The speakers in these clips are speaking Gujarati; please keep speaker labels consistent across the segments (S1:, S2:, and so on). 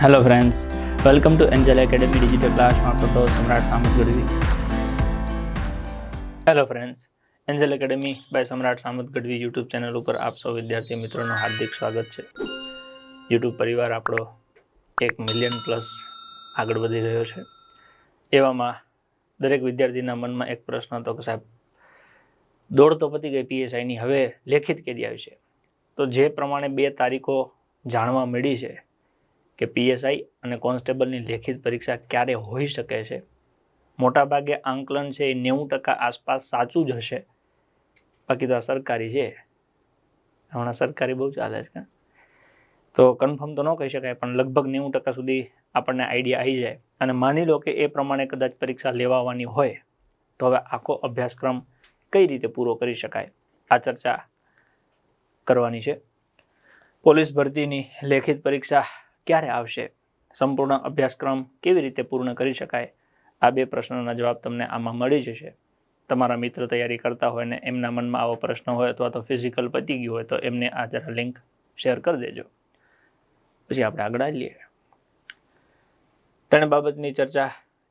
S1: Hello friends welcome to Angel Academy digital ક્લાસમાં તો Samrat Samat Gadhvi hello friends Angel Academy by Samrat Samat Gadhvi YouTube channel ઉપર આપ સૌ વિદ્યાર્થી મિત્રોનું હાર્દિક સ્વાગત છે. યુટ્યુબ પરિવાર આપણો એક મિલિયન પ્લસ આગળ વધી રહ્યો છે. એવામાં દરેક વિદ્યાર્થીના મનમાં એક પ્રશ્ન હતો કે સાહેબ, દોડ તો પતી ગઈ પીએસઆઈની, હવે લેખિત કેદી આવી છે. તો જે પ્રમાણે બે તારીખો જાણવા મળી છે કે પીએસઆઈ અને કોન્સ્ટેબલની લેખિત પરીક્ષા ક્યારે હોઈ શકે છે? મોટાભાગે આંકલન છે એ નેવું ટકા આસપાસ સાચું જ હશે. બાકી તો આ સરકારી છે. હમણાં સરકારી બહુ ચાલે છે. તો કન્ફર્મ તો ન કહી શકાય, પણ લગભગ નેવું ટકા સુધી આપણને આઈડિયા આવી જાય. અને માની લો કે એ પ્રમાણે કદાચ પરીક્ષા લેવાવાની હોય, તો હવે આખો અભ્યાસક્રમ કઈ રીતે પૂરો કરી શકાય? આ ચર્ચા કરવાની છે. પોલીસ ભરતીની લેખિત પરીક્ષા ક્યારે આવશે? સંપૂર્ણ અભ્યાસક્રમ કેવી રીતે પૂર્ણ કરી શકાય? આ બે પ્રશ્નોના જવાબ તમને આમાં મળી જશે. તમારા મિત્ર તૈયારી કરતા હોય ને એમના મનમાં આવો પ્રશ્ન હોય અથવા તો ફિઝિકલ પતી ગયું હોય તો એમને આ જરા લિંક શેર કરી દેજો. પછી આપણે આગળ લઈએ ત્રણ બાબતની ચર્ચા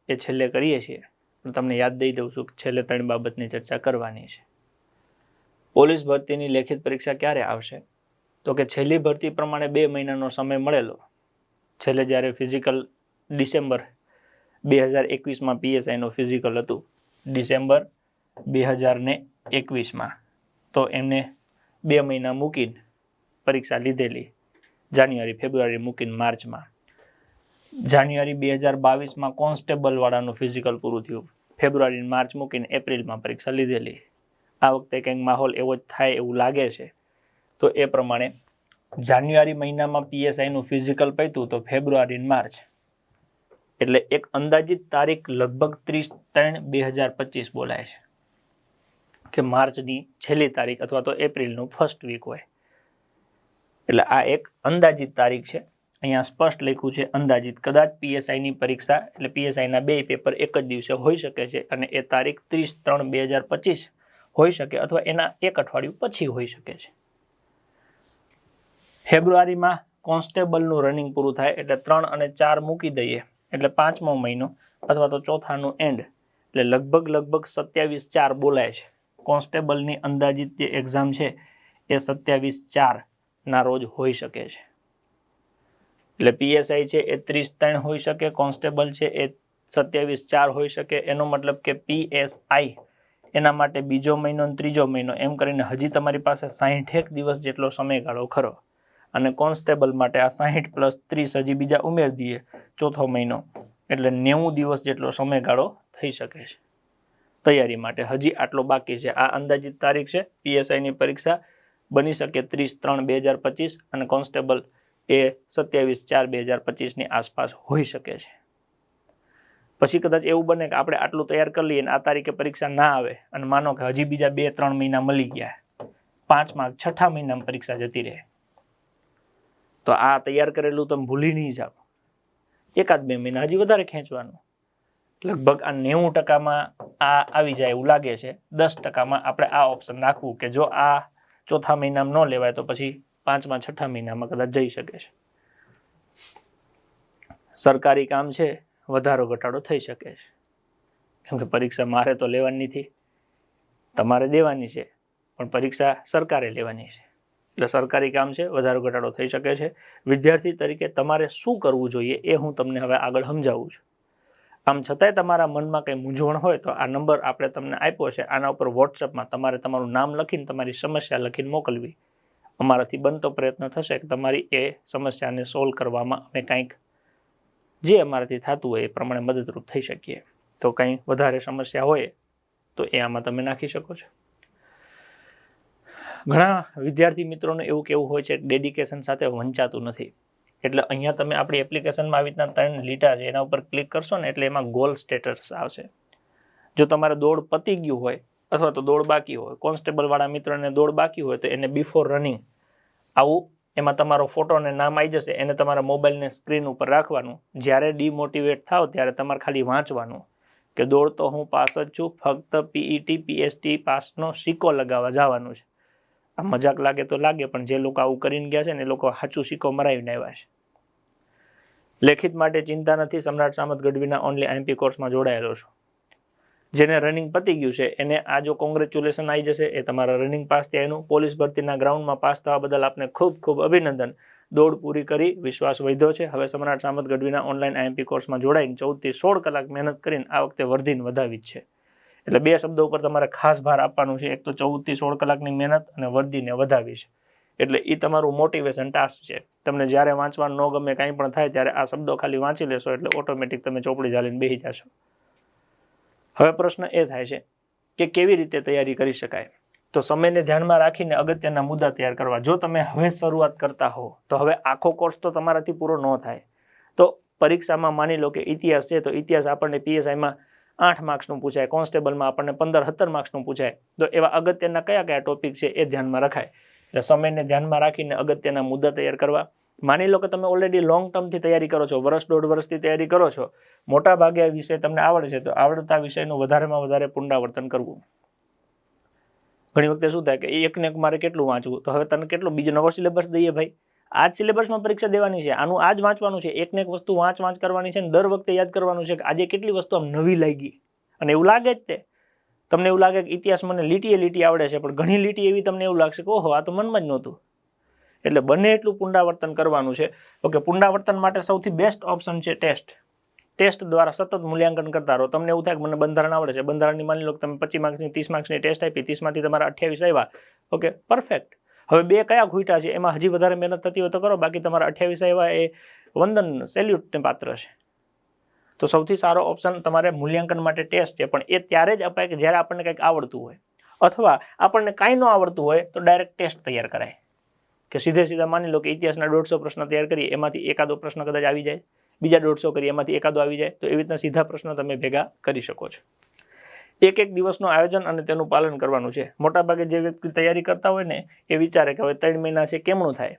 S1: એ છેલ્લે કરીએ છીએ. પણ તમને યાદ દઈ દઉં છું કે છેલ્લે ત્રણ બાબતની ચર્ચા કરવાની છે. પોલીસ ભરતીની લેખિત પરીક્ષા ક્યારે આવશે? તો કે છેલ્લી ભરતી પ્રમાણે બે મહિનાનો સમય મળેલો. છેલ્લે જ્યારે ફિઝિકલ ડિસેમ્બર બે હજાર એકવીસમાં પીએસઆઈનું ફિઝિકલ હતું, ડિસેમ્બર બે હજાર ને એકવીસમાં, તો એમને બે મહિના મૂકીને પરીક્ષા લીધેલી, જાન્યુઆરી, ફેબ્રુઆરી મૂકીને માર્ચમાં. જાન્યુઆરી બે હજાર બાવીસમાં કોન્સ્ટેબલવાળાનું ફિઝિકલ પૂરું થયું. ફેબ્રુઆરી માર્ચ મૂકીને એપ્રિલમાં પરીક્ષા લીધેલી. આ વખતે કંઈક માહોલ એવો જ થાય એવું લાગે છે. તો એ પ્રમાણે જાન્યુઆરી મહિનામાં પીએસઆઈનું ફિઝિકલ પૈતું તો ફેબ્રુઆરી માર્ચ. એટલે એક અંદાજિત તારીખ લગભગ ત્રીસ ત્રણ બે હજાર પચીસ બોલાય છે. કે માર્ચની છેલ્લી તારીખ અથવા તો એપ્રિલનું ફર્સ્ટ વીક હોય. એટલે આ એક અંદાજિત તારીખ છે. અહીંયા સ્પષ્ટ લખ્યું છે, અંદાજિત. કદાચ પીએસઆઈની પરીક્ષા, એટલે પીએસઆઈના બે પેપર એક જ દિવસે હોઈ શકે છે અને એ તારીખ ત્રીસ ત્રણ બે હજાર પચીસ હોઈ શકે અથવા એના એક અઠવાડિયું પછી હોઈ શકે છે. ફેબ્રુઆરીમાં કોન્સ્ટેબલનું રનિંગ પૂરું થાય એટલે ત્રણ અને ચાર મૂકી દઈએ એટલે પાંચમો મહિનો અથવા તો ચોથાનું એન્ડ એટલે લગભગ લગભગ સત્યાવીસ ચાર બોલાય છે. કોન્સ્ટેબલની અંદાજિત જે એક્ઝામ છે એ સત્યાવીસ ચારના રોજ હોઈ શકે છે. એટલે પીએસઆઈ છે એ ત્રીસ ત્રણ હોઈ શકે, કોન્સ્ટેબલ છે એ સત્યાવીસ ચાર હોઈ શકે. એનો મતલબ કે પીએસઆઈ એના માટે બીજો મહિનો ત્રીજો મહિનો, એમ કરીને હજી તમારી પાસે સાહીઠેક દિવસ જેટલો સમયગાળો ખરો. અને કોન્સ્ટેબલ માટે આ સાહીઠ પ્લસ ત્રીસ હજી બીજા ઉમેર દઈએ ચોથો મહિનો. એટલે નેવું દિવસ જેટલો સમયગાળો થઈ શકે છે. તૈયારી માટે હજી આટલો બાકી છે. આ અંદાજિત તારીખ છે. પીએસઆઈની પરીક્ષા બની શકે ત્રીસ ત્રણ બે હજાર પચીસ અને કોન્સ્ટેબલ એ સત્યાવીસ ચાર બે હજાર પચીસની આસપાસ હોઈ શકે છે. પછી કદાચ એવું બને કે આપણે આટલું તૈયાર કરી લઈએ અને આ તારીખે પરીક્ષા ના આવે અને માનો કે હજી બીજા બે ત્રણ મહિના મળી ગયા. પાંચ માર્ક છઠ્ઠા મહિનામાં પરીક્ષા જતી રહે. તો આ તૈયાર કરેલું તમે ભૂલી નહીં જાઓ. એકાદ બે મહિના હજી વધારે ખેંચવાનું. લગભગ આ નેવું ટકામાં આ આવી જાય એવું લાગે છે. દસ ટકામાં આપણે આ ઓપ્શન નાખવું કે જો આ ચોથા મહિનામાં ન લેવાય તો પછી પાંચમા, છઠ્ઠા મહિનામાં કદાચ જઈ શકે છે. સરકારી કામ છે, વધારો ઘટાડો થઈ શકે છે. કેમ કે પરીક્ષા મારે તો લેવાની નથી. તમારે દેવાની છે, પણ પરીક્ષા સરકારે લેવાની છે. એટલે સરકારી કામ છે, વધારો ઘટાડો થઈ શકે છે. વિદ્યાર્થી તરીકે તમારે શું કરવું જોઈએ એ હું તમને હવે આગળ સમજાવું છું. આમ છતાંય તમારા મનમાં કંઈ મૂંઝવણ હોય તો આ નંબર આપણે તમને આપ્યો છે. આના ઉપર વોટ્સઅપમાં તમારે તમારું નામ લખીને તમારી સમસ્યા લખીને મોકલવી. અમારાથી બનતો પ્રયત્ન થશે કે તમારી એ સમસ્યાને સોલ્વ કરવામાં અમે કંઈક જે અમારાથી થતું હોય એ પ્રમાણે મદદરૂપ થઈ શકીએ. તો કંઈ વધારે સમસ્યા હોય તો એ આમાં તમે નાખી શકો છો. ઘણા વિદ્યાર્થી મિત્રોને એવું કેવું હોય છે ડેડિકેશન સાથે વંચાતું નથી. એટલે અહીંયા તમે આપણી એપ્લિકેશનમાં આવી રીતના ત્રણ લીટા છે, એના ઉપર ક્લિક કરશો ને એટલે એમાં ગોલ સ્ટેટસ આવશે. જો તમારે દોડ પતી ગયું હોય અથવા તો દોડ બાકી હોય કોન્સ્ટેબલવાળા મિત્રોને દોડ બાકી હોય, તો એને બિફોર રનિંગ આવું એમાં તમારો ફોટો અને નામ આવી જશે, એને તમારા મોબાઈલને સ્ક્રીન ઉપર રાખવાનું. જ્યારે ડિમોટિવેટ થાવ ત્યારે તમારે ખાલી વાંચવાનું કે દોડ તો હું પાસ જ છું, ફક્ત પીઈટી પીએસટી પાસનો સિક્કો લગાવવા જવાનું છે. મજાક લાગે તો લાગે, પણ જે લોકો આવું કરીને ગયા છે ને એ લોકો સાચું સિક્કો મરાવીને આવ્યા છે. લેખિત માટે ચિંતા નથી, સમ્રાટ સામત ગઢવીના ઓનલી આઈએમપી કોર્સમાં જોડાયેલો છું. જેને રનિંગ પતી ગયું છે, એને આ જો કોંગ્રેચ્યુલેશન આવી જશે, એ તમારા રનિંગ પાસ એનું પોલીસ ભરતીના ગ્રાઉન્ડમાં પાસ થવા બદલ આપને ખૂબ ખૂબ અભિનંદન. દોડ પૂરી કરી, વિશ્વાસ વધ્યો છે. હવે સમ્રાટ સામત ગઢવીના ઓનલાઈન આઈએમપી કોર્સમાં જોડાઈને ચૌદથી સોળ કલાક મહેનત કરીને આ વખતે વર્ધીને વધાવી જ છે. એટલે બે શબ્દો ઉપર તમારે ખાસ ભાર આપવાનું છે. એક તો ચૌદથી સોળ કલાકની મહેનત અને વર્દીને વધાવી છે. એટલે એ તમારું મોટિવેશન ટાસ્ક છે. તમને જ્યારે વાંચવાનું ન ગમે, કાંઈ પણ થાય, ત્યારે આ શબ્દો ખાલી વાંચી લેશો એટલે ઓટોમેટિક તમે ચોપડી ઝાલીને બેસી જશો. હવે પ્રશ્ન એ થાય છે કે કેવી રીતે તૈયારી કરી શકાય? તો સમયને ધ્યાનમાં રાખીને અગત્યના મુદ્દા તૈયાર કરવા. જો તમે હવે શરૂઆત કરતા હો, તો હવે આખો કોર્સ તો તમારાથી પૂરો ન થાય. તો પરીક્ષામાં માની લો કે ઇતિહાસ છે, તો ઇતિહાસ આપણને પીએસઆઈમાં આઠ માર્ક્સનું પૂછાય, કોન્સ્ટેબલમાં આપણને પંદર, સત્તર માર્ક્સનું પૂછાય. તો એવા અગત્યના કયા કયા ટોપિક છે એ ધ્યાનમાં રખાય. એટલે સમયને ધ્યાનમાં રાખીને અગત્યના મુદ્દા તૈયાર કરવા. માની લો કે તમે ઓલરેડી લોંગ ટર્મથી તૈયારી કરો છો, વર્ષ દોઢ વર્ષથી તૈયારી કરો છો. મોટા ભાગે આ વિષય તમને આવડે છે, તો આવડતા વિષયનું વધારેમાં વધારે પુનરાવર્તન કરવું. ઘણી વખતે શું થાય કે એકને એક મારે કેટલું વાંચવું? તો હવે તને કેટલું બીજો નવો સિલેબસ દઈએ ભાઈ? આ જ સિલેબસમાં પરીક્ષા દેવાની છે. આનું આજ વાંચવાનું છે. એકને એક વસ્તુ વાંચ વાંચ કરવાની છે અને દર વખતે યાદ કરવાનું છે કે આજે કેટલી વસ્તુ આમ નવી લાગી. અને એવું લાગે જ તે. તમને એવું લાગે કે ઇતિહાસ મને લીટીએ લીટી આવડે છે, પણ ઘણી લીટી એવી તમને એવું લાગશે કે ઓહો, આ તો મનમાં જ નહોતું. એટલે બને એટલું પુનરાવર્તન કરવાનું છે. ઓકે, પુનરાવર્તન માટે સૌથી બેસ્ટ ઓપ્શન છે ટેસ્ટ ટેસ્ટ દ્વારા સતત મૂલ્યાંકન કરતા રહો. તમને એવું થાય કે મને બંધારણ આવડે છે. બંધારણની માની લો કે તમે પચીસ માર્ક્સની ત્રીસ માર્ક્સની ટેસ્ટ આપી, ત્રીસમાંથી તમારા અઠ્યાવીસ આવ્યા. ઓકે પરફેક્ટ હવે બે કયા ખૂટા છે? એમાં હજી વધારે મહેનત થતી હોય તો કરો, બાકી તમારા અઠ્યાવીસ આવ્યા એ વંદન સેલ્યુટને પાત્ર છે. તો સૌથી સારો ઓપ્શન તમારે મૂલ્યાંકન માટે ટેસ્ટ છે, પણ એ ત્યારે જ અપાય કે જ્યારે આપણને કંઈક આવડતું હોય. અથવા આપણને કાંઈ ન આવડતું હોય તો ડાયરેક્ટ ટેસ્ટ તૈયાર કરાય. કે સીધે સીધા માની લો કે ઇતિહાસના દોઢસો પ્રશ્ન તૈયાર કરીએ, એમાંથી એકાદો પ્રશ્ન કદાચ આવી જાય. બીજા દોઢસો કરીએ, એમાંથી એકાદો આવી જાય. તો એવી રીતના સીધા પ્રશ્નો તમે ભેગા કરી શકો છો. એક એક દિવસનું આયોજન અને તેનું પાલન કરવાનું છે. મોટાભાગે જે વ્યક્તિ તૈયારી કરતા હોય ને, એ વિચારે કે હવે ત્રણ મહિના છે, કેમનું થાય?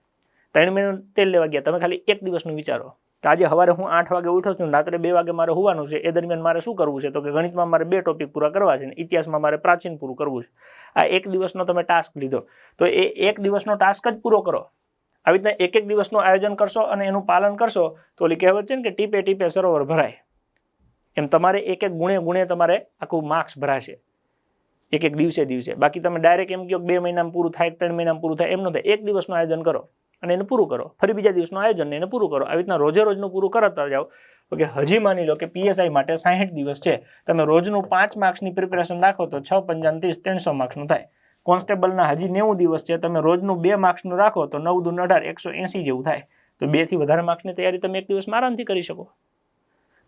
S1: ત્રણ મહિના તેલ લેવા ગયા, તમે ખાલી એક દિવસનું વિચારો. કે આજે સવારે હું આઠ વાગે ઉઠો છું, રાત્રે બે વાગે મારે હોવાનું છે, એ દરમિયાન મારે શું કરવું છે? તો કે ગણિતમાં મારે બે ટોપિક પૂરા કરવા છે ને, ઇતિહાસમાં મારે પ્રાચીન પૂરું કરવું છે. આ એક દિવસનો તમે ટાસ્ક લીધો. તો એ એક દિવસનો ટાસ્ક જ પૂરો કરો. આવી રીતના એક એક દિવસનું આયોજન કરશો અને એનું પાલન કરશો, તો ઓલી કહેવત છે ને કે ટીપે ટીપે સરોવર ભરાય. એમ તમારે એક એક ગુણે ગુણે તમારે આખું માર્ક્સ ભરાશે. એક એક દિવસે દિવસે. બાકી તમે ડાયરેક્ટ એમ કહો બે મહિનામાં પૂરું થાય ત્રણ મહિનામાં પૂરું થાય, એમ ન થાય. એક દિવસનું આયોજન કરો અને એને પૂરું કરો. ફરી બીજા દિવસનું આયોજન એને પૂરું કરો. આવી રીતના રોજે રોજનું પૂરું કરતા જાઓ. કે હજી માની લો કે પીએસઆઈ માટે સાહીઠ દિવસ છે. તમે રોજનું પાંચ માર્ક્સની પ્રિપેરેશન રાખો તો છ, પંચાવન, ત્રીસ, ત્રણસો માર્ક્સનું થાય. કોન્સ્ટેબલના હજી નેવું દિવસ છે. તમે રોજનું બે માર્ક્સનું રાખો તો નવ દૂન અઢાર, એકસો એંસી જેવું થાય. તો બેથી વધારે માર્ક્સની તૈયારી તમે એક દિવસમાં આરામથી કરી શકો.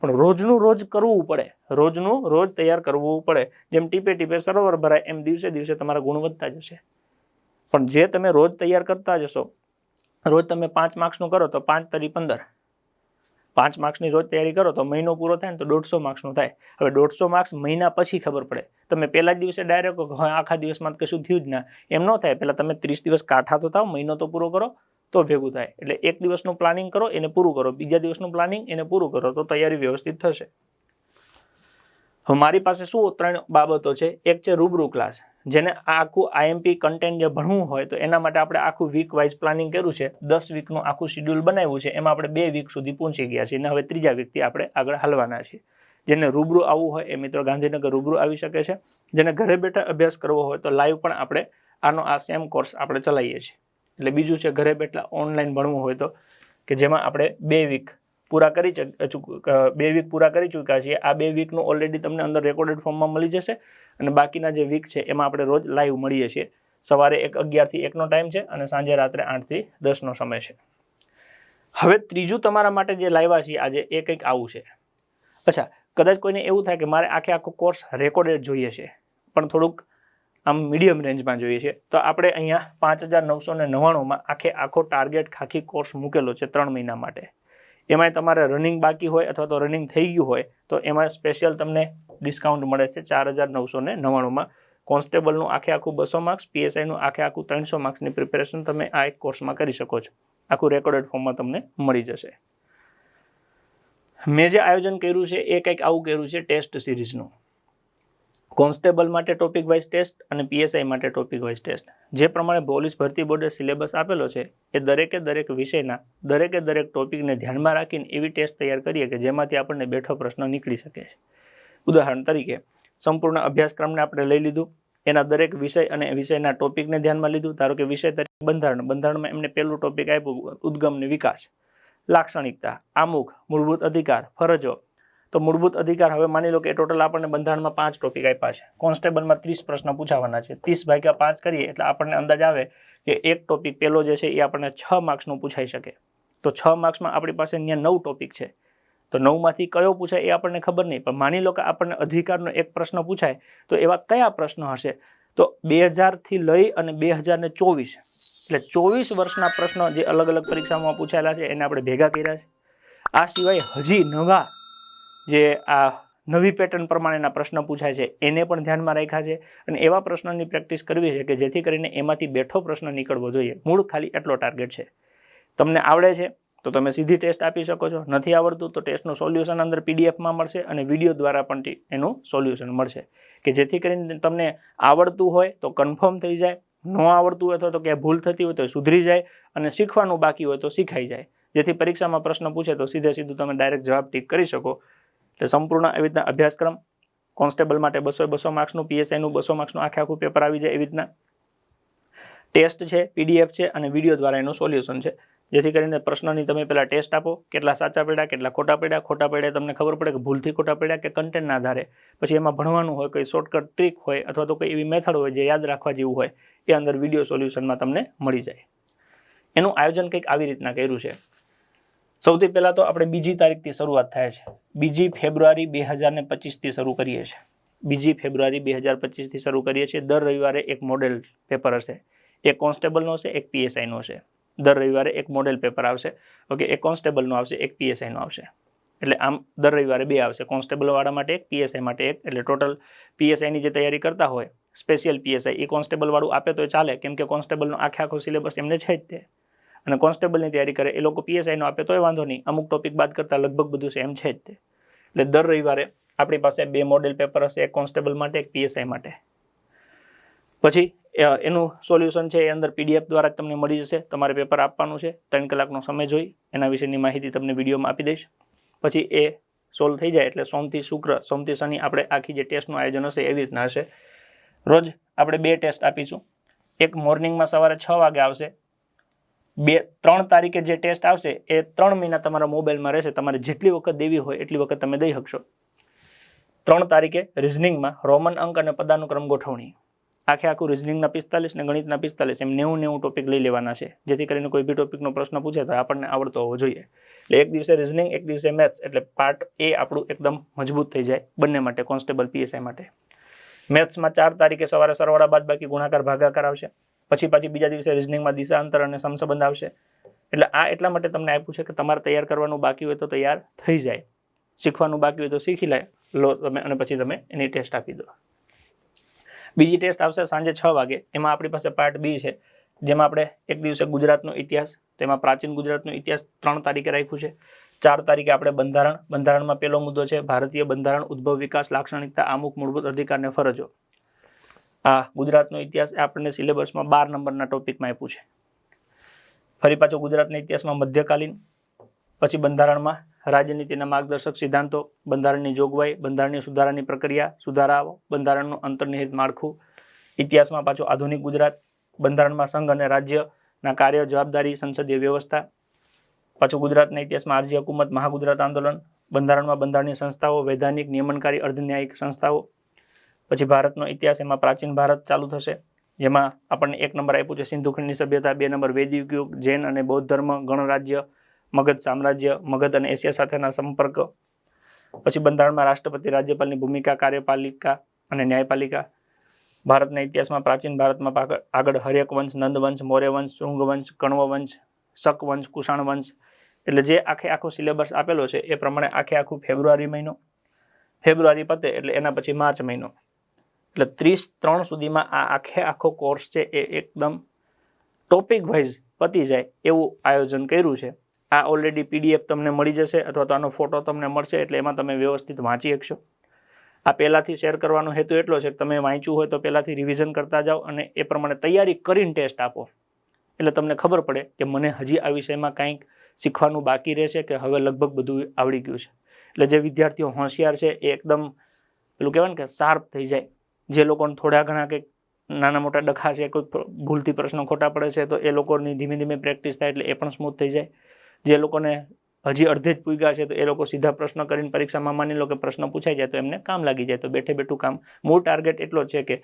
S1: પણ રોજનું રોજ કરવું પડે. રોજનું રોજ તૈયાર કરવું પડે. જેમ ટીપે ટીપે સરોવર ભરાય, એમ દિવસે દિવસે તમારા ગુણ વધતા જશે. પણ જે તમે રોજ તૈયાર કરતા જશો રોજ તમે પાંચ માર્ક્સનું કરો તો પાંચ તરી પંદર. પાંચ માર્ક્સની રોજ તૈયારી કરો તો મહિનો પૂરો થાય ને તો દોઢસો માર્ક્સનું થાય. હવે દોઢસો માર્ક્સ મહિના પછી ખબર પડે. તમે પહેલા જ દિવસે ડાયરેક્ટ આખા દિવસમાં કશું થયું જ ના. એમ ન થાય. પહેલાં તમે ત્રીસ દિવસ કાંઠા તો થાવ મહિનો તો પૂરો કરો. તો ભેગું થાય. એટલે એક દિવસનું પ્લાનિંગ કરો, એને પૂરું કરો. બીજા દિવસનું પ્લાનિંગ એને પૂરું કરો, તો તૈયારી વ્યવસ્થિત થશે. મારી પાસે શું ત્રણ બાબતો છે? એક છે રૂબરૂ ક્લાસ જેને આખું આઈએમપી કન્ટેન્ટ જે ભણવું હોય, તો એના માટે આપણે આખું વીક વાઇઝ પ્લાનિંગ કર્યું છે. દસ વીકનું આખું શિડ્યુલ બનાવ્યું છે. એમાં આપણે બે વીક સુધી પહોંચી ગયા છીએ અને હવે ત્રીજા વીકથી આપણે આગળ હાલવાના છીએ. જેને રૂબરૂ આવવું હોય, એ મિત્રો ગાંધીનગર રૂબરૂ આવી શકે છે. જેને ઘરે બેઠા અભ્યાસ કરવો હોય, તો લાઈવ પણ આપણે આનો આ સેમ કોર્સ આપણે ચલાવીએ છીએ. એટલે બીજું છે ઘરે બેઠા ઓનલાઈન ભણવું હોય તો, કે જેમાં આપણે બે વીક પૂરા કરી બે વીક પૂરા કરી ચૂક્યા છીએ. આ બે વીકનું ઓલરેડી તમને અંદર રેકોર્ડેડ ફોર્મમાં મળી જશે અને બાકીના જે વીક છે એમાં આપણે રોજ લાઈવ મળીએ છીએ. સવારે એક અગિયારથી એકનો ટાઈમ છે અને સાંજે રાત્રે આઠથી દસનો સમય છે. હવે ત્રીજું તમારા માટે જે લાવ્યા છીએ, આજે એ કંઈક આવું છે. અચ્છા, કદાચ કોઈને એવું થાય કે મારે આખે આખો કોર્સ રેકોર્ડેડ જોઈએ છે, પણ થોડુંક આમ મીડિયમ રેન્જમાં જોઈએ છે. તો આપણે અહીંયા પાંચ હજાર નવસો ને નવ્વાણુંમાં આખે આખો ટાર્ગેટ ખાખી કોર્સ મૂકેલો છે ત્રણ મહિના માટે. એમાંય તમારે રનિંગ બાકી હોય અથવા તો રનિંગ થઈ ગયું હોય, તો એમાં સ્પેશિયલ તમને ડિસ્કાઉન્ટ મળે છે ચાર હજાર નવસો ને નવ્વાણુંમાં કોન્સ્ટેબલનું આખે આખું બસો માર્ક્સ પીએસઆઈનું આખે આખું ત્રણસો માર્ક્સની પ્રિપેરેશન તમે આ એક કોર્સમાં કરી શકો છો. આખું રેકોર્ડેડ ફોર્મમાં તમને મળી જશે. મેં જે આયોજન કર્યું છે એ કંઈક આવું કર્યું છે ટેસ્ટ સિરીઝનું કોન્સ્ટેબલ માટે ટોપિક વાઇઝ ટેસ્ટ અને પીએસઆઈ માટે ટોપિક વાઇઝ ટેસ્ટ. જે પ્રમાણે પોલીસ ભરતી બોર્ડે સિલેબસ આપેલો છે, એ દરેકે દરેક વિષયના, દરેકે દરેક ટોપિકને ધ્યાનમાં રાખીને એવી ટેસ્ટ તૈયાર કરીએ કે જેમાંથી આપણને બેઠો પ્રશ્ન નીકળી શકે છે. ઉદાહરણ તરીકે, સંપૂર્ણ અભ્યાસક્રમને આપણે લઈ લીધું, એના દરેક વિષય અને વિષયના ટોપિકને ધ્યાનમાં લીધું, ધારો કે વિષય તરીકે બંધારણ. બંધારણમાં એમને પહેલું ટોપિક આપ્યું, ઉદ્ગમને વિકાસ. લાક્ષણિકતા, આમુખ, મૂળભૂત અધિકાર, ફરજો તો મૂળભૂત અધિકાર હવે માની લો કે ટોટલ આપણને બંધારણમાં પાંચ ટોપિક આપ્યા છે. કોન્સ્ટેબલમાં ત્રીસ પ્રશ્ન પૂછાવાના છે. ત્રીસ ભાગ્યા પાંચ કરીએ એટલે આપણને અંદાજ આવે કે એક ટોપિક પહેલો જે છે એ આપણને છ માર્ક્સનું પૂછાઈ શકે. તો છ માર્ક્સમાં આપણી પાસે અહીંયા નવ ટોપિક છે. તો નવમાંથી કયો પૂછાય એ આપણને ખબર નહીં, પણ માની લો કે આપણને અધિકારનો એક પ્રશ્ન પૂછાય, તો એવા કયા પ્રશ્ન હશે? તો બે હજારથી લઈ અને બે હજારને ચોવીસ. એટલે ચોવીસ વર્ષના પ્રશ્નો જે અલગ અલગ પરીક્ષામાં પૂછાયેલા છે, એને આપણે ભેગા કર્યા છે. આ સિવાય હજી નવા જે આ નવી પેટર્ન પ્રમાણેના પ્રશ્ન પૂછાય છે, એને પણ ધ્યાનમાં રાખ્યા છે અને એવા પ્રશ્નોની પ્રેક્ટિસ કરવી છે કે જેથી કરીને એમાંથી બેઠો પ્રશ્ન નીકળવો જોઈએ. મૂળ ખાલી એટલો ટાર્ગેટ છે. તમને આવડે છે તો તમે સીધી ટેસ્ટ આપી શકો છો. નથી આવડતું તો ટેસ્ટનું સોલ્યુશન અંદર પીડીએફમાં મળશે અને વીડિયો દ્વારા પણ એનું સોલ્યુશન મળશે. કે જેથી કરીને તમને આવડતું હોય તો કન્ફર્મ થઈ જાય, ન આવડતું હોય તો ક્યાંય ભૂલ થતી હોય તો સુધરી જાય અને શીખવાનું બાકી હોય તો શીખાઈ જાય. જેથી પરીક્ષામાં પ્રશ્ન પૂછે તો સીધે સીધું તમે ડાયરેક્ટ જવાબ ટીક કરી શકો. એટલે સંપૂર્ણ એવી રીતના અભ્યાસક્રમ કોન્સ્ટેબલ માટે બસો બસો માર્ક્સનું પીએસઆઈનું બસો માર્ક્સનું આખે આખું પેપર આવી જાય એવી રીતના. ટેસ્ટ છે પીડીએફ છે અને વીડિયો દ્વારા એનું સોલ્યુશન છે. જેથી કરીને પ્રશ્નની તમે પહેલાં ટેસ્ટ આપો, કેટલા સાચા પડ્યા, કેટલા ખોટા પડ્યા. ખોટા પડ્યા તમને ખબર પડે કે ભૂલથી ખોટા પડ્યા કે કન્ટેન્ટના આધારે. પછી એમાં ભણવાનું હોય, કોઈ શોર્ટકટ ટ્રીક હોય અથવા તો કોઈ એવી મેથડ હોય જે યાદ રાખવા જેવું હોય, એ અંદર વીડિયો સોલ્યુશનમાં તમને મળી જાય. એનું આયોજન કંઈક આવી રીતના કર્યું છે. સૌથી પહેલાં તો આપણે બીજી તારીખથી શરૂઆત થાય છે. બીજી ફેબ્રુઆરી બે હજાર ને પચીસથી શરૂ કરીએ છીએ. બીજી ફેબ્રુઆરી બે હજાર પચીસથી શરૂ કરીએ છીએ. દર રવિવારે એક મોડેલ પેપર હશે. એક કોન્સ્ટેબલનો હશે, એક પીએસઆઈનો હશે. દર રવિવારે એક મોડેલ પેપર આવશે. ઓકે, એક કોન્સ્ટેબલનો આવશે, એક પીએસઆઈનો આવશે. એટલે આમ દર રવિવારે બે આવશે. કોન્સ્ટેબલવાળા માટે એક, પીએસઆઈ માટે એક. એટલે ટોટલ પીએસઆઈની જે તૈયારી કરતા હોય, સ્પેશિયલ પીએસઆઈ, એ કોન્સ્ટેબલવાળું આપે તો ચાલે. કેમ કે કોન્સ્ટેબલનો આખે આખો સિલેબસ એમને છે જ તે. અને કોન્સ્ટેબલની તૈયારી કરે, એ લોકો પીએસઆઈનો આપે તોય વાંધો નહીં. અમુક ટોપિક બાદ કરતાં લગભગ બધું સેમ છે જ તે. એટલે દર રવિવારે આપણી પાસે બે મોડેલ પેપર હશે, એક કોન્સ્ટેબલ માટે, એક પીએસઆઈ માટે. પછી એનું સોલ્યુશન છે, એ અંદર પીડીએફ દ્વારા તમને મળી જશે. તમારે પેપર આપવાનું છે, ત્રણ કલાકનો સમય જોઈ, એના વિશેની માહિતી તમને વિડીયોમાં આપી દઈશ. પછી એ સોલ્વ થઈ જાય એટલે સોમથી શુક્ર, સોમથી શનિ આપણે આખી જે ટેસ્ટનું આયોજન હશે, એવી રીતના હશે. રોજ આપણે બે ટેસ્ટ આપીશું. એક મોર્નિંગમાં સવારે છ વાગે આવશે બે, ત્રણ તારીખે જે ટેસ્ટ આવશે, એ ત્રણ મહિના તમારા મોબાઈલમાં રહેશે. તમારે જેટલી વખત દેવી હોય, એટલી વખત તમે દઈ શકશો. ત્રણ તારીખે રિઝનિંગમાં રોમન અંક અને પદાનુક્રમ ગોઠવણી. આખે આખું રિઝનિંગના પિસ્તાલીસ ને ગણિતના પિસ્તાલીસ, એમ નેવું નેવું ટોપિક લઈ લેવાના છે. જેથી કરીને કોઈ બી ટોપિકનો પ્રશ્ન પૂછે તો આપણને આવડતો હોવો જોઈએ. એટલે એક દિવસે રિઝનિંગ એક દિવસે મેથ્સ એટલે પાર્ટ એ આપણું એકદમ મજબૂત થઈ જાય બંને માટે કોન્સ્ટેબલ પીએસઆઈ માટે. મેથ્સમાં ચાર તારીખે સવારે સરવાળા બાદ બાકી ગુણાકાર, ભાગાકાર આવશે. પછી પાછી બીજા દિવસે રિઝનિંગમાં દિશા અંતર અને સમસંબંધ આવશે. એટલે આ એટલા માટે તમને આપ્યું છે કે તમારે તૈયાર કરવાનું બાકી હોય તો તૈયાર થઈ જાય. શીખવાનું બાકી હોય તો શીખી લે. લો તમે અને પછી તમે એની ટેસ્ટ આપી દો. બીજી ટેસ્ટ આવશે સાંજે છ વાગે. એમાં આપણી પાસે પાર્ટ બી છે. જેમાં આપણે એક દિવસે ગુજરાતનો ઇતિહાસ તેમાં પ્રાચીન ગુજરાતનો ઇતિહાસ ત્રણ તારીખે રાખ્યું છે. ચાર તારીખે આપણે બંધારણ. બંધારણમાં પહેલો મુદ્દો છે ભારતીય બંધારણ, ઉદ્ભવ વિકાસ, લાક્ષણિકતા આમુક મૂળભૂત અધિકાર ને ફરજો. આ ગુજરાતનો ઇતિહાસ આપણને સિલેબસમાં બાર નંબરના ટોપિકમાં આપ્યું છે. ફરી પાછો ગુજરાતના ઇતિહાસમાં મધ્યકાલીન, પછી બંધારણમાં રાજનીતિના માર્ગદર્શક સિદ્ધાંતો, બંધારણની જોગવાઈ, બંધારણીય સુધારાની પ્રક્રિયા, સુધારાઓ, બંધારણનું અંતર્નિહિત માળખું, ઇતિહાસમાં પાછું આધુનિક ગુજરાત, બંધારણમાં સંઘ અને રાજ્યના કાર્ય જવાબદારી, સંસદીય વ્યવસ્થા, પાછું ગુજરાતના ઇતિહાસમાં આરજી હકુમત, મહાગુજરાત આંદોલન, બંધારણમાં બંધારણીય સંસ્થાઓ, વૈધાનિક નિયમનકારી અર્ધન્યાયિક સંસ્થાઓ પછી ભારતનો ઇતિહાસ એમાં પ્રાચીન ભારત ચાલુ થશે, જેમાં આપણને એક નંબર આપ્યું છે સિંધુ ખંડની સભ્યતા, બે નંબર વૈદિક યુગ, જૈન અને બૌદ્ધ ધર્મ, ગણરાજ્ય, મગધ સામ્રાજ્ય, મગધ અને એશિયા સાથેના સંપર્ક. પછી બંધારણમાં રાષ્ટ્રપતિ, રાજ્યપાલની ભૂમિકા, કાર્યપાલિકા અને ન્યાયપાલિકા. ભારતના ઇતિહાસમાં પ્રાચીન ભારતમાં આગળ હર્યક વંશ નંદવંશ મૌર્ય વંશ શૃંગ વંશ કણવ વંશ શક વંશ કુષાણ વંશ એટલે જે આખે આખો સિલેબસ આપેલો છે એ પ્રમાણે આખે આખું ફેબ્રુઆરી મહિનો. ફેબ્રુઆરી પતે એટલે એના પછી માર્ચ મહિનો. એટલે ત્રીસ ત્રણ સુધીમાં આ આખે આખો કોર્સ છે એ એકદમ ટોપિક વાઇઝ પતી જાય એવું આયોજન કર્યું છે. આ ઓલરેડી પીડીએફ તમને મળી જશે અથવા તો આનો ફોટો તમને મળશે એટલે એમાં તમે વ્યવસ્થિત વાંચી શકશો. આ પહેલાંથી શેર કરવાનો હેતુ એટલો છે કે તમે વાંચ્યું હોય તો પહેલાંથી રિવિઝન કરતા જાઓ અને એ પ્રમાણે તૈયારી કરીને ટેસ્ટ આપો. એટલે તમને ખબર પડે કે મને હજી આ વિષયમાં કંઈક શીખવાનું બાકી રહેશે કે હવે લગભગ બધું આવડી ગયું છે. એટલે જે વિદ્યાર્થીઓ હોશિયાર છે એ એકદમ પેલું કહેવાય ને કે શાર્પ થઈ જાય. જે લોકોને થોડા ઘણા કંઈક નાના મોટા ડખા છે, કોઈ ભૂલથી પ્રશ્નો ખોટા પડે છે, તો એ લોકોની ધીમે ધીમે પ્રેક્ટિસ થાય એટલે એ પણ સ્મૂથ થઈ જાય. જે લોકોને હજી અડધે જ પૂગ્યા છે, તો એ લોકો સીધા પ્રશ્ન કરીને પરીક્ષામાં માની લો કે પ્રશ્ન પૂછાઈ જાય, તો એમને કામ લાગી જાય, તો બેઠે બેઠું કામ. મૂળ ટાર્ગેટ એટલો છે કે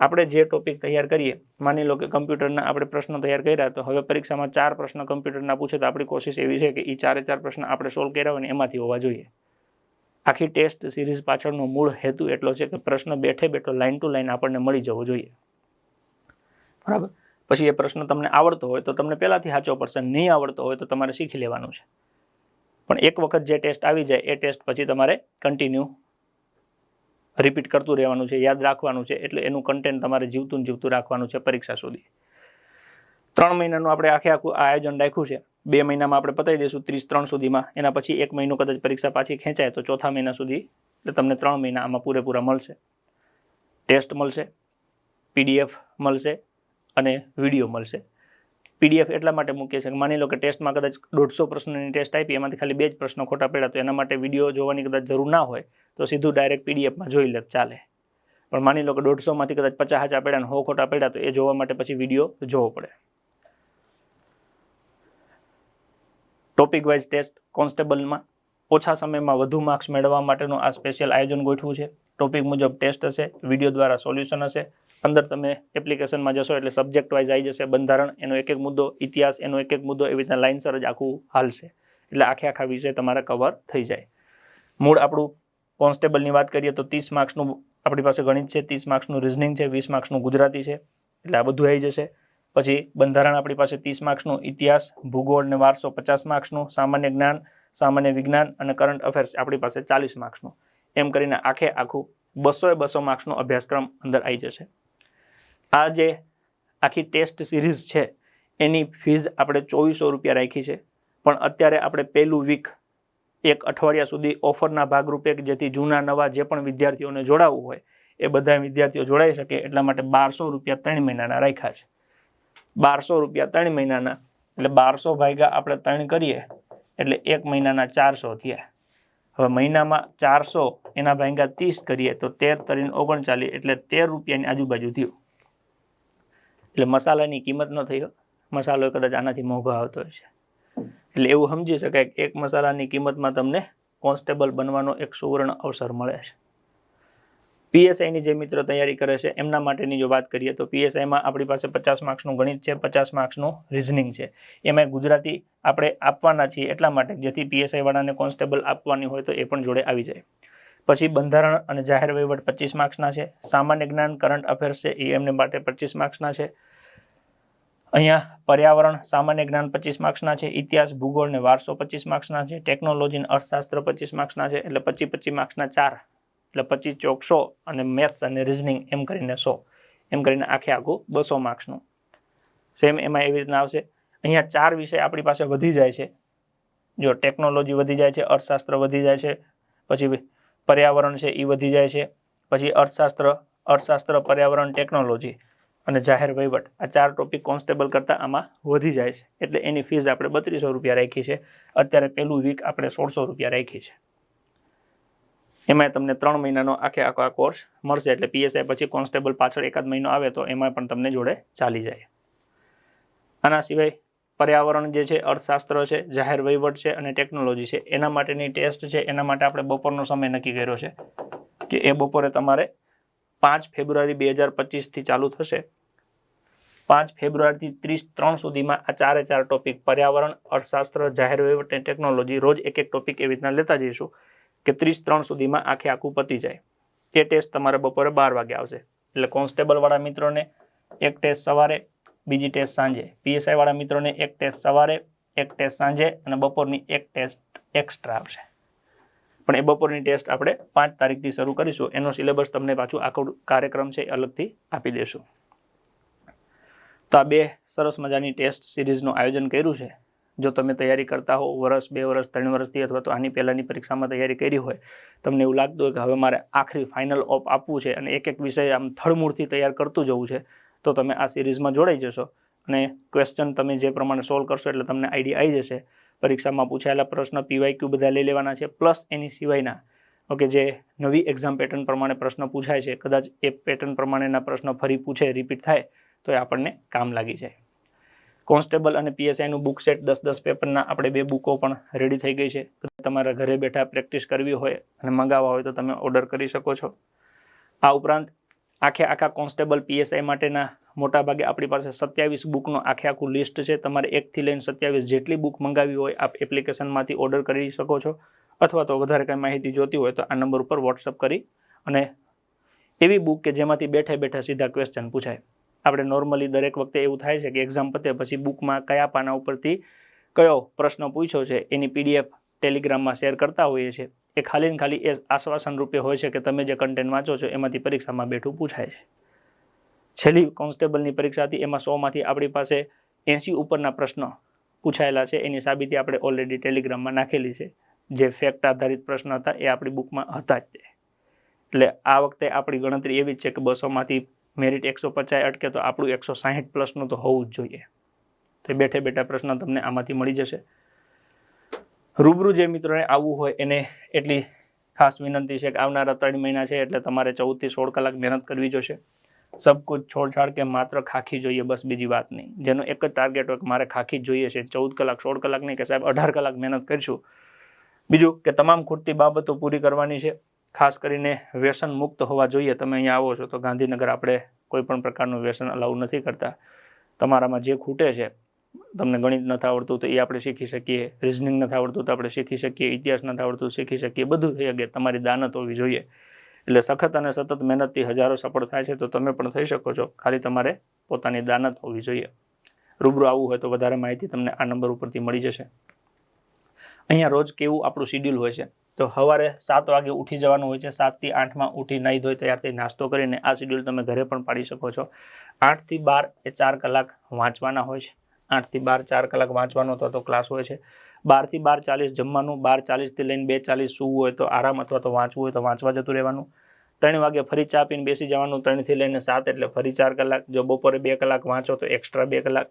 S1: આપણે જે ટોપિક તૈયાર કરીએ, માની લો કે કમ્પ્યુટરના આપણે પ્રશ્નો તૈયાર કર્યા, તો હવે પરીક્ષામાં ચાર પ્રશ્ન કમ્પ્યુટરના પૂછે, તો આપણી કોશિશ એવી છે કે એ ચારે ચાર પ્રશ્ન આપણે સોલ્વ કર્યા હોય ને એમાંથી હોવા જોઈએ. આખી ટેસ્ટ સિરીઝ પાછળનો મૂળ હેતુ એટલો છે કે પ્રશ્ન બેઠે બેઠો લાઇન ટુ લાઇન આપણને મળી જવો જોઈએ. બરાબર? પછી એ પ્રશ્ન તમને આવડતો હોય તો તમને પહેલાંથી સાચો પડશે, નહીં આવડતો હોય તો તમારે શીખી લેવાનું છે. પણ એક વખત જે ટેસ્ટ આવી જાય, એ ટેસ્ટ પછી તમારે કન્ટિન્યુ રિપીટ કરતું રહેવાનું છે, યાદ રાખવાનું છે, એટલે એનું કન્ટેન્ટ તમારે જીવતું જીવતું રાખવાનું છે પરીક્ષા સુધી. ત્રણ મહિનાનું આપણે આખે આખું આયોજન રાખ્યું છે. બે મહિનામાં આપણે પતાવી દઈશું ત્રીસ ત્રણ સુધીમાં. એના પછી એક મહિનો કદાચ પરીક્ષા પાછી ખેંચાય તો ચોથા મહિના સુધી એટલે તમને ત્રણ મહિના આમાં પૂરેપૂરા મળશે. ટેસ્ટ મળશે, પીડીએફ મળશે અને વીડિયો મળશે. પીડીએફ એટલા માટે મૂકીએ છીએ માની લો કે ટેસ્ટમાં કદાચ દોઢસો પ્રશ્નોની ટેસ્ટ આપી, એમાંથી ખાલી બે જ પ્રશ્નો ખોટા પડ્યા તો એના માટે વીડિયો જોવાની કદાચ જરૂર ના હોય તો સીધું ડાયરેક્ટ પીડીએફમાં જોઈ લે ચાલે. પણ માની લો કે દોઢસોમાંથી કદાચ પચાસ હજાર પડ્યા અને હો ખોટા પડ્યા તો એ જોવા માટે પછી વીડિયો જોવો પડે. ટોપિક વાઇઝ ટેસ્ટ કોન્સ્ટેબલમાં ઓછા સમયમાં વધુ માર્ક્સ મેળવવા માટેનું આ સ્પેશિયલ આયોજન ગોઠવું છે. ટોપિક મુજબ ટેસ્ટ હશે વીડિયો દ્વારા સોલ્યુશન હશે, અંદર તમે એપ્લિકેશનમાં જશો એટલે સબ્જેક્ટ વાઇઝ આવી જશે બંધારણ, એનો એક એક મુદ્દો, ઇતિહાસ, એનો એક એક મુદ્દો, એવી રીતના લાઇનસર જ આખું હાલશે. એટલે આખે આખા વિષય તમારા કવર થઈ જાય. મૂળ આપણું કોન્સ્ટેબલની વાત કરીએ તો ત્રીસ માર્ક્સનું આપણી પાસે ગણિત છે, ત્રીસ માર્ક્સનું રિઝનિંગ છે, વીસ માર્ક્સનું ગુજરાતી છે. એટલે આ બધું આવી જશે. પછી બંધારણ આપણી પાસે ત્રીસ માર્ક્સનું, ઇતિહાસ, ભૂગોળ ને વારસો પચાસ માર્ક્સનું, સામાન્ય જ્ઞાન, સામાન્ય વિજ્ઞાન અને કરંટ અફેર્સ આપણી પાસે ચાલીસ માર્ક્સનું. એમ કરીને આખે આખું બસોએ બસો માર્ક્સનો અભ્યાસક્રમ અંદર આવી જશે. આ જે આખી ટેસ્ટ સિરીઝ છે, એની ફીઝ આપણે ચોવીસો રૂપિયા રાખી છે. પણ અત્યારે આપણે પહેલું વીક એક અઠવાડિયા સુધી ઓફરના ભાગરૂપે જેથી જૂના, નવા જે પણ વિદ્યાર્થીઓને જોડાવવું હોય, એ બધા વિદ્યાર્થીઓ જોડાઈ શકે એટલા માટે બારસો રૂપિયા ત્રણ મહિનાના રાખ્યા છે. બારસો રૂપિયા ત્રણ મહિનાના. એટલે બારસો ભાગ્યા આપણે ત્રણ કરીએ, એટલે એક મહિનાના ચારસો થયા. હવે મહિનામાં ચારસો, એના ભાગ્યા ત્રીસ કરીએ, તો તેર તરીને ઓગણચાલીસ, એટલે તેર રૂપિયાની આજુબાજુ થયું. એટલે મસાલાની કિંમત ન થઈ હોય મસાલો કદાચ આનાથી મોંઘો આવતો હોય છે. એટલે એવું સમજી શકાય કે એક મસાલાની કિંમતમાં તમને કોન્સ્ટેબલ બનવાનો એક સુવર્ણ અવસર મળે છે. પીએસઆઈની જે મિત્રો તૈયારી કરે છે, એમના માટેની જો વાત કરીએ તો પીએસઆઈમાં આપણી પાસે પચાસ માર્ક્સનું ગણિત છે, પચાસ માર્ક્સનું રિઝનિંગ છે. એમાં ગુજરાતી આપણે આપવાના છીએ એટલા માટે જેથી પીએસઆઈવાળાને કોન્સ્ટેબલ આપવાની હોય તો એ પણ જોડે આવી જાય. પછી બંધારણ અને જાહેર વહીવટ પચીસ માર્ક્સના છે, સામાન્ય જ્ઞાન કરંટ અફેર્સ છે, એ એમને માટે પચીસ માર્ક્સના છે. અહીંયા પર્યાવરણ, સામાન્ય જ્ઞાન પચીસ માર્ક્સના છે, ઇતિહાસ, ભૂગોળ ને વારસો પચીસ માર્ક્સના છે ટેકનોલોજી અને અર્થશાસ્ત્ર પચીસ માર્ક્સના છે, એટલે પચીસ પચીસ માર્ક્સના ચાર એટલે પચીસ ચોક સો અને મેથ્સ અને રિઝનિંગ એમ કરીને સો. એમ કરીને આખે આખું બસો માર્ક્સનું સેમ એમાં એવી રીતના આવશે. અહીંયા ચાર વિષય આપણી પાસે વધી જાય છે. જો ટેકનોલોજી વધી જાય છે, અર્થશાસ્ત્ર વધી જાય છે, પછી પર્યાવરણ છે એ વધી જાય છે, પછી અર્થશાસ્ત્ર અર્થશાસ્ત્ર, પર્યાવરણ ટેકનોલોજી અને જાહેર વહીવટ. આ ચાર ટોપિક કોન્સ્ટેબલ કરતાં આમાં વધી જાય છે. એટલે એની ફીસ આપણે બત્રીસો રૂપિયા રાખી છે. અત્યારે પહેલું વીક આપણે સોળસો રૂપિયા રાખી છે. એમાં તમને ત્રણ મહિનાનો આખે આખો આ કોર્સ મળશે. એટલે પીએસઆઈ પછી કોન્સ્ટેબલ પાછળ એકાદ મહિનો આવે તો એમાં પણ તમને જોડે ચાલી જાય. આના સિવાય પર્યાવરણ જે છે, અર્થશાસ્ત્ર છે, જાહેર વહીવટ છે અને ટેકનોલોજી છે, એના માટેની ટેસ્ટ છે, એના માટે આપણે બપોરનો સમય નક્કી કર્યો છે કે એ બપોરે તમારે પાંચ ફેબ્રુઆરી બે હજાર પચીસથી ચાલુ થશે. પાંચ ફેબ્રુઆરીથી ત્રીસ ત્રણ સુધીમાં આ ચારે ચાર ટોપિક પર્યાવરણ, અર્થશાસ્ત્ર, જાહેર વહીવટ અને ટેકનોલોજી રોજ એક એક ટોપિક એવી રીતના લેતા જઈશું. કે ત્રીસ ત્રણ સુધીમાં આખે આખું પતી જાય. એ ટેસ્ટ તમારે બપોરે બાર વાગે આવશે. એટલે કોન્સ્ટેબલવાળા મિત્રોને એક ટેસ્ટ સવારે, બીજી ટેસ્ટ સાંજે. પીએસઆઈવાળા મિત્રોને એક ટેસ્ટ સવારે, એક ટેસ્ટ સાંજે અને બપોરની એક ટેસ્ટ એક્સ્ટ્રા આવશે. પણ એ બપોરની ટેસ્ટ આપણે પાંચ તારીખથી શરૂ કરીશું. એનો સિલેબસ તમને પાછું આખો કાર્યક્રમ છે અલગથી આપી દેશું. તો આ બે સરસ મજાની ટેસ્ટ સિરીઝનું આયોજન કર્યું છે. જો તમે તૈયારી કરતા હો વર્ષ બે વર્ષ ત્રણ વર્ષથી અથવા તો આની પહેલાંની પરીક્ષામાં તૈયારી કરી હોય, તમને એવું લાગતું હોય કે હવે મારે આખરી ફાઇનલ ઓપ આપવું છે અને એક એક વિષય આમ થળમૂળથી તૈયાર કરતું જવું છે, તો તમે આ સિરીઝમાં જોડાઈ જશો. અને ક્વેશ્ચન તમે જે પ્રમાણે સોલ્વ કરશો એટલે તમને આઈડિયા આવી જશે. પરીક્ષામાં પૂછાયેલા પ્રશ્ન પીવાયક્યુ બધા લઈ લેવાના છે પ્લસ એની સિવાયના ઓકે જે નવી એક્ઝામ પેટર્ન પ્રમાણે પ્રશ્ન પૂછાય છે, કદાચ એ પેટર્ન પ્રમાણેના પ્રશ્ન ફરી પૂછે રિપીટ થાય, તો એ આપણને કામ લાગી જાય. કોન્સ્ટેબલ અને પીએસઆઈનું બુક સેટ દસ દસ પેપરના આપણે બે બુકો પણ રેડી થઈ ગઈ છે. તમારા ઘરે બેઠા પ્રેક્ટિસ કરવી હોય અને મંગાવવા હોય તો તમે ઓર્ડર કરી શકો છો. આ ઉપરાંત આખે આખા કોન્સ્ટેબલ પીએસઆઈ માટેના મોટાભાગે આપણી પાસે સત્યાવીસ બુકનો આખે આખું લિસ્ટ છે. તમારે એકથી લઈને સત્યાવીસ જેટલી બુક મંગાવી હોય આપ એપ્લિકેશનમાંથી ઓર્ડર કરી શકો છો. અથવા તો વધારે કંઈ માહિતી જોતી હોય તો આ નંબર ઉપર વોટ્સઅપ કરી અને એવી બુક કે જેમાંથી બેઠા બેઠા સીધા ક્વેશ્ચન પૂછાય. આપણે નોર્મલી દરેક વખતે એવું થાય છે કે એક્ઝામ પતે પછી બુકમાં કયા પાના ઉપરથી કયો પ્રશ્ન પૂછ્યો છે, એની પીડીએફ ટેલિગ્રામમાં શેર કરતા હોઈએ છીએ. એ ખાલી ને ખાલી એ આશ્વાસન રૂપે હોય છે કે તમે જે કન્ટેન્ટ વાંચો છો એમાંથી પરીક્ષામાં બેઠું પૂછાય છે. છેલ્લી કોન્સ્ટેબલની પરીક્ષા હતી, એમાં સોમાંથી આપણી પાસે એંસી ઉપરના પ્રશ્નો પૂછાયેલા છે, એની સાબિતી આપણે ઓલરેડી ટેલિગ્રામમાં નાખેલી છે. જે ફેક્ટ આધારિત પ્રશ્ન હતા એ આપણી બુકમાં હતા જ એટલે આ વખતે આપણી ગણતરી એવી જ છે કે બસોમાંથી મેરિટ એકસો પચાસ અટકે તો આપણું એકસો સાહીઠ પ્લસનું તો હોવું જ જોઈએ. તો બેઠે બેઠા પ્રશ્ન તમને આમાંથી મળી જશે. રૂબરૂ જે મિત્રોને આવવું હોય એને એટલી ખાસ વિનંતી છે કે આવનારા ત્રણ મહિના છે એટલે તમારે ચૌદથી સોળ કલાક મહેનત કરવી જોશે. સબ કુછ છોડછાડ કે માત્ર ખાખી જોઈએ, બસ બીજી વાત નહીં. જેનો એક જ ટાર્ગેટ હોય કે મારે ખાખી જ જોઈએ છે. ચૌદ કલાક, સોળ કલાક નહીં કે સાહેબ અઢાર કલાક મહેનત કરીશું. બીજું કે તમામ ખૂટતી બાબતો પૂરી કરવાની છે. ખાસ કરીને વ્યસન મુક્ત હોવા જોઈએ. તમે અહીંયા આવો છો તો ગાંધીનગર આપણે કોઈ પણ પ્રકારનું વ્યસન અલાઉ નથી કરતા. તમારામાં જે ખૂટે છે, તમને ગણિત નથી આવડતું તો એ આપણે શીખી શકીએ. રિઝનિંગ નથી આવડતું તો આપણે શીખી શકીએ. ઇતિહાસ નથી આવડતું શીખી શકીએ. બધું થઈ શકે. તમારી દાનત હોવી જોઈએ. એટલે સખત અને સતત મહેનતથી હજારો સફળ થાય છે તો તમે પણ થઈ શકો છો. ખાલી તમારે પોતાની દાનત હોવી જોઈએ. રૂબરૂ આવવું હોય તો વધારે માહિતી તમને આ નંબર ઉપરથી મળી જશે. અહીંયા રોજ કેવું આપણું શિડ્યુલ હોય છે? તો સવારે સાત વાગે ઉઠી જવાનું હોય છે. સાતથી આઠમાં ઉઠી નહીં ધોઈ તૈયારથી નાસ્તો કરીને આ શિડ્યુલ તમે ઘરે પણ પાડી શકો છો. આઠથી બાર એ ચાર કલાક વાંચવાના હોય છે. આઠથી બાર, ચાર કલાક વાંચવાનો અથવા તો ક્લાસ હોય છે. બારથી બાર ચાલીસ જમવાનું, બાર ચાલીસથી લઈને બે ચાલીસ સૂવું હોય તો આરામ અથવા તો વાંચવું હોય તો વાંચવા જતું રહેવાનું. ત્રણ વાગે ફરી ચા પીને બેસી જવાનું, ત્રણથી લઈને સાત એટલે ફરી ચાર કલાક. જો બપોરે બે કલાક વાંચો તો એક્સ્ટ્રા બે કલાક.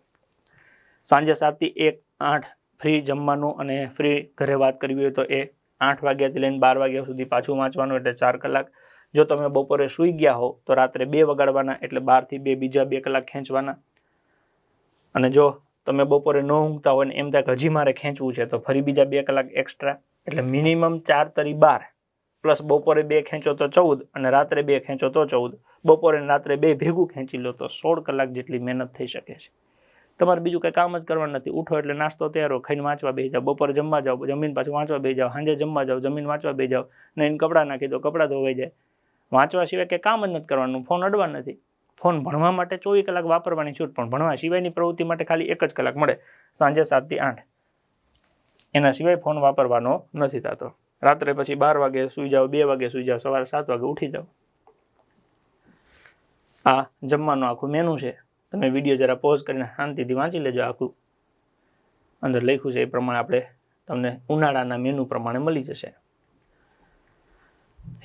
S1: સાંજે સાતથી એક, આઠ ફ્રી જમવાનું અને ફ્રી ઘરે વાત કરવી હોય તો એ આઠ વાગ્યાથી લઈને બાર વાગ્યા સુધી પાછું વાંચવાનું એટલે ચાર કલાક. જો તમે બપોરે સૂઈ ગયા હો, તો રાત્રે બે વગાડવાના એટલે બારથી બે, બીજા બે કલાક ખેંચવાના. અને જો તમે બપોરે ન ઊંઘતા હોય ને એમ થાય હજી મારે ખેંચવું છે, તો ફરી બીજા બે કલાક એક્સ્ટ્રા એટલે મિનિમમ ચાર તરી બાર. પ્લસ બપોરે બે ખેંચો તો ચૌદ અને રાત્રે બે ખેંચો તો ચૌદ. બપોરે રાત્રે બે ભેગું ખેંચી લો તો સોળ કલાક જેટલી મહેનત થઈ શકે છે. તમારે બીજું કંઈ કામ જ કરવાનું નથી. ઉઠો એટલે નાસ્તો તૈયારો ખાઈને વાંચવા બેસી જાઓ, બપોરે જમવા જાઓ, જમીન પાછું વાંચવા બેસી જાઓ, સાંજે જમવા જાઓ, જમીન વાંચવા બેસી જાઓ નહીં કપડાં નાખી દો, કપડાં ધોવાઈ જાય. વાંચવા સિવાય કંઈ કામ જ નથી કરવાનું, ફોન અડવા નથી. ફોન ભણવા માટે ચોવીસ કલાક વાપરવાની છૂટ, પણ ભણવા સિવાયની પ્રવૃત્તિ માટે ખાલી એક જ કલાક મળે, સાંજે સાતથી આઠ. એના સિવાય ફોન વાપરવાનો નથી થતો. રાત્રે પછી બાર વાગે સૂઈ જાઓ, બે વાગે સૂઈ જાઓ, સવારે સાત વાગે ઉઠી જાઓ. આ જમવાનું આખું મેનુ છે. તમે વીડિયો જરા પોઝ કરીને શાંતિથી વાંચી લેજો આખું. અંદર લખ્યું છે એ પ્રમાણે આપણે તમને ઉનાળાના મેનુ પ્રમાણે મળી જશે.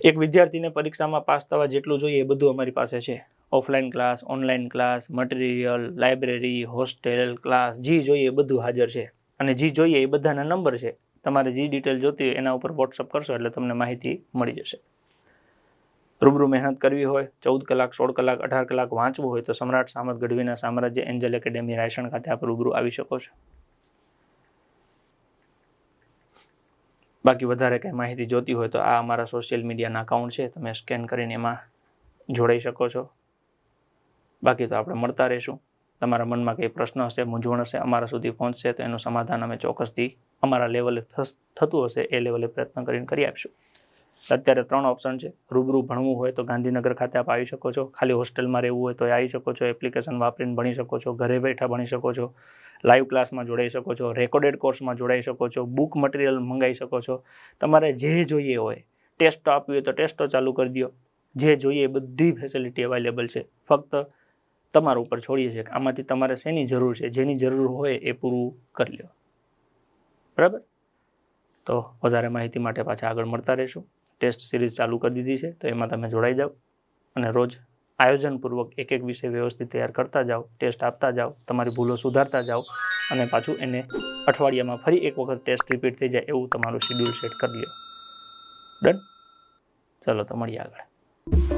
S1: એક વિદ્યાર્થીને પરીક્ષામાં પાસ થવા જેટલું જોઈએ એ બધું અમારી પાસે છે. Offline class online class material library hostel class જે જોઈએ એ બધું હાજર છે. અને જે જોઈએ એ બધાના નંબર છે. તમારે જે ડિટેલ જોતી હોય એના ઉપર વોટ્સઅપ કરશો એટલે તમને માહિતી મળી જશે. રૂબરૂ મહેનત કરવી હોય, ચૌદ કલાક, સોળ કલાક, અઢાર કલાક વાંચવું હોય તો સમ્રાટ સામત ગઢવીના સામ્રાજ્ય એન્જલ એકેડેમી રાયસણ ખાતે આપ રૂબરૂ આવી શકો છો. બાકી વધારે કંઈ માહિતી જોતી હોય તો આ અમારા સોશિયલ મીડિયાના અકાઉન્ટ છે, તમે સ્કેન કરીને એમાં જોડાઈ શકો છો. બાકી તો આપણે મળતા રહીશું. તમારા મનમાં કંઈ પ્રશ્ન હશે, મૂંઝવણ હશે, અમારા સુધી પહોંચશે તો એનું સમાધાન અમે ચોક્કસથી અમારા લેવલે થતું હશે, એ લેવલે પ્રયત્ન કરીને કરી આપીશું. અત્યારે ત્રણ ઓપ્શન છે. રૂબરૂ ભણવું હોય તો ગાંધીનગર ખાતે આપ આવી શકો છો. ખાલી હોસ્ટેલમાં રહેવું હોય તો આવી શકો છો. એપ્લિકેશન વાપરીને ભણી શકો છો. ઘરે બેઠા ભણી શકો છો. લાઈવ ક્લાસમાં જોડાઈ શકો છો. રેકોર્ડેડ કોર્સમાં જોડાઈ શકો છો. બુક મટીરિયલ મંગાવી શકો છો. તમારે જે જોઈએ હોય ટેસ્ટો આપવી હોય તો ટેસ્ટો ચાલુ કરી દો. જે જોઈએ એ બધી ફેસિલિટી અવેલેબલ છે. ફક્ત તમારા ઉપર છોડીએ છીએ આમાંથી તમારે શેની જરૂર છે? જેની જરૂર હોય એ પૂરું કરી લો બરાબર? તો વધારે માહિતી માટે પાછા આગળ મળતા રહેશું. ટેસ્ટ સિરીઝ ચાલુ કરી દીધી છે, તો એમાં તમે જોડાઈ જાઓ અને રોજ આયોજનપૂર્વક એક એક વિષય વ્યવસ્થિત તૈયાર કરતા જાઓ, ટેસ્ટ આપતા જાઓ, તમારી ભૂલો સુધારતા જાઓ અને પાછું એને અઠવાડિયામાં ફરી એક વખત ટેસ્ટ રિપીટ થઈ જાય એવું તમારું શેડ્યુલ સેટ કરી લો. ડન? ચલો તો મળીએ આગળ.